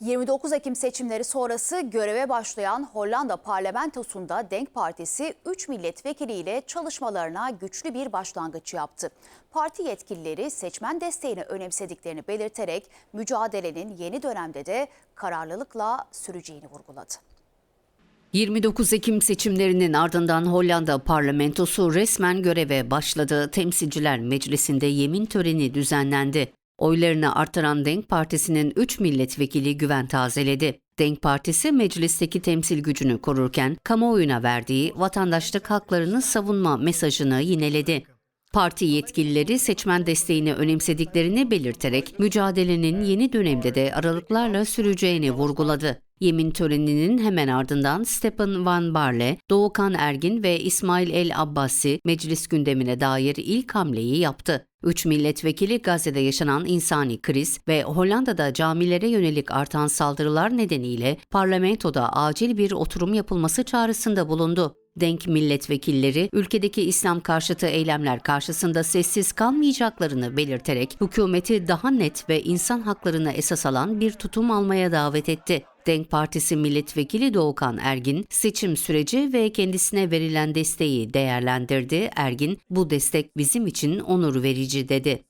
29 Ekim seçimleri sonrası göreve başlayan Hollanda parlamentosunda Denk Partisi 3 milletvekiliyle çalışmalarına güçlü bir başlangıç yaptı. Parti yetkilileri seçmen desteğini önemsediklerini belirterek mücadelenin yeni dönemde de kararlılıkla süreceğini vurguladı. 29 Ekim seçimlerinin ardından Hollanda parlamentosu resmen göreve başladı. Temsilciler Meclisi'nde yemin töreni düzenlendi. Oylarını artıran Denk Partisi'nin 3 milletvekili güven tazeledi. Denk Partisi meclisteki temsil gücünü korurken kamuoyuna verdiği vatandaşlık haklarını savunma mesajını yineledi. Parti yetkilileri seçmen desteğini önemsediklerini belirterek mücadelenin yeni dönemde de aralıklarla süreceğini vurguladı. Yemin töreninin hemen ardından Stephen Van Barle, Doğukan Ergin ve İsmail El Abbasi meclis gündemine dair ilk hamleyi yaptı. Üç milletvekili Gazze'de yaşanan insani kriz ve Hollanda'da camilere yönelik artan saldırılar nedeniyle parlamentoda acil bir oturum yapılması çağrısında bulundu. Denk milletvekilleri ülkedeki İslam karşıtı eylemler karşısında sessiz kalmayacaklarını belirterek hükümeti daha net ve insan haklarına esas alan bir tutum almaya davet etti. Denk Partisi milletvekili Doğukan Ergin seçim süreci ve kendisine verilen desteği değerlendirdi. Ergin bu destek bizim için onur verici dedi.